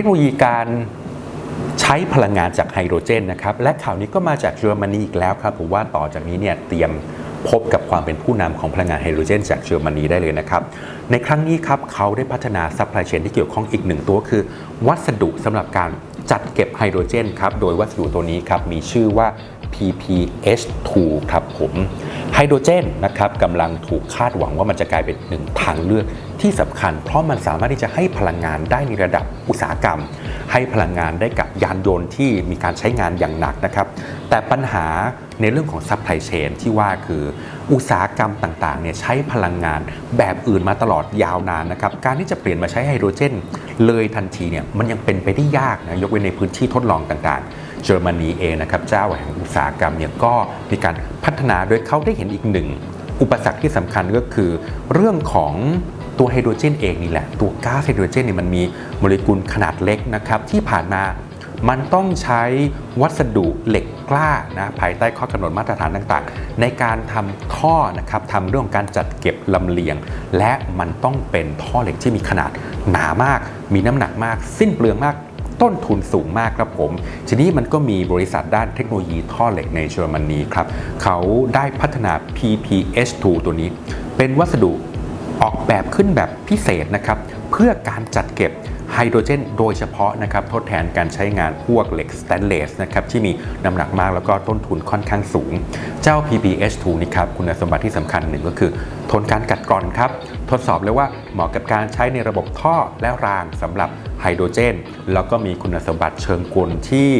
คโนโลยีการใช้พลังงานจากไฮโดรเจนนะครับและข่าวนี้ก็มาจากเยอรมนีอีกแล้วครับผมว่าต่อจากนี้เนี่ยเตรียมพบกับความเป็นผู้นำของพลังงานไฮโดรเจน จากเยอรมนีได้เลยนะครับ ในครั้งนี้ครับเขาได้พัฒนาซัพพลายเชนที่เกี่ยวข้องอีกหนึ่งตัวคือ วัสดุสำหรับการจัดเก็บไฮโดรเจนครับ โดยวัสดุตัวนี้ครับมีชื่อว่า PPH2 ครับผม ไฮโดรเจนนะครับกำลังถูกคาดหวังว่ามันจะกลายเป็นหนึ่งทางเลือกที่สำคัญ เพราะมันสามารถที่จะให้พลังงานได้ในระดับอุตสาหกรรม ให้พลังงานได้กับยานยนต์ที่มีการใช้งานอย่างหนักนะครับ แต่ปัญหาในเรื่องของซัพพลายเชนที่ว่าคืออุตสาหกรรมต่างๆเนี่ยใช้พลังงานแบบอื่นมาตลอดยาวนานนะครับ การที่จะเปลี่ยนมาใช้ไฮโดรเจน เลยทันทีเนี่ยมันยังเป็นไปได้ยากนะยกเว้นในพื้นที่ทดลองต่างๆ เยอรมนีเองนะครับเจ้าแห่งอุตสาหกรรมเนี่ยก็มีการพัฒนาโดยเขาได้เห็นอีกหนึ่ง อุปสรรคที่สำคัญก็คือเรื่องของตัวไฮโดรเจนเองนี่แหละ ตัวก๊าซไฮโดรเจนเนี่ยมันมีโมเลกุลขนาดเล็กนะครับที่ผ่านมามันต้องใช้วัสดุเหล็กกล้านะภายใต้ข้อกำหนดมาตรฐานต่างๆ ในการทำท่อนะครับทำเรื่องของการจัดเก็บลำเลียง และมันต้องเป็นท่อเหล็กที่มีขนาดหนามาก มีน้ำหนักมาก สิ้นเปลืองมาก ต้นทุนสูงมากครับผม ทีนี้มันก็มีบริษัทด้านเทคโนโลยีท่อเหล็กในเยอรมนีครับ เขาได้พัฒนา PPH2 ตัวนี้ เป็นวัสดุออกแบบขึ้นแบบพิเศษนะครับ เพื่อการจัดเก็บ ฮโดรเจนโดยเฉพาะนะครับทดแทนการใช้งานพวกเหล็กสแตนเลสนะครับที่มีน้ำหนักมากแล้วก็ต้นทุนค่อนข้างสูง เจ้า PPH2 นี่ครับคุณสมบัติที่สำคัญหนึ่งก็คือ ทนการกัดกร่อนครับ ทดสอบเลยว่าเหมาะกับการใช้ในระบบท่อและรางสำหรับไฮโดรเจน แล้วก็มีคุณสมบัติเชิงกลที่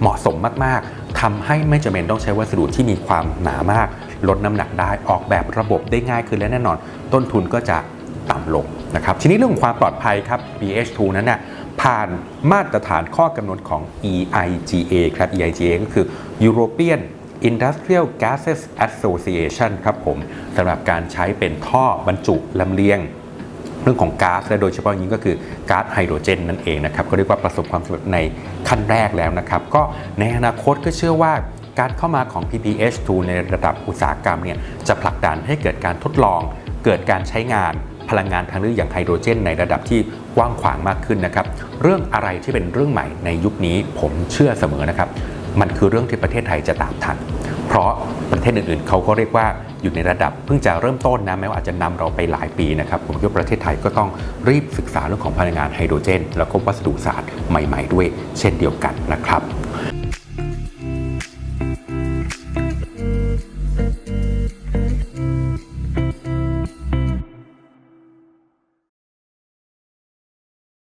เหมาะสมมาก ๆทำให้ไม่จำเป็นต้องใช้วัสดุที่มีความหนามาก ลดน้ำหนักได้ ออกแบบระบบได้ง่ายขึ้นและแน่นอน ต้นทุนก็จะ ต่ำลงนะครับทีนี้เรื่องความปลอดภัยครับ BH2 นั้นน่ะผ่านมาตรฐานข้อกำหนดของ EIGA ครับ EIGA ก็คือ European Industrial Gases Association ครับผมสำหรับการใช้เป็นท่อบรรจุลำเลียง เรื่องของก๊าซและโดยเฉพาะอย่างยิ่งก็คือก๊าซไฮโดรเจนนั่นเองนะครับก็เรียกว่าประสบความสำเร็จในขั้นแรกแล้วนะครับ ก็ในอนาคตก็เชื่อว่าการเข้ามาของ PPH2 ในระดับอุตสาหกรรมเนี่ยจะผลักดันให้เกิดการทดลองเกิดการใช้งาน พลังงานทางเลือกอย่างไฮโดรเจนในระดับที่กว้างขวางมากขึ้นนะครับ เรื่องอะไรที่เป็นเรื่องใหม่ในยุคนี้ผมเชื่อเสมอนะครับ มันคือเรื่องที่ประเทศไทยจะตามทัน เพราะประเทศอื่นๆ เขาก็เรียกว่าอยู่ในระดับเพิ่งจะเริ่มต้นนะแม้ว่าอาจจะนำเราไปหลายปีนะครับ ผมคิดว่าประเทศไทยก็ต้องรีบศึกษาเรื่องของพลังงานไฮโดรเจน แล้วก็วัสดุศาสตร์ใหม่ ๆ ด้วย เช่นเดียวกันนะครับ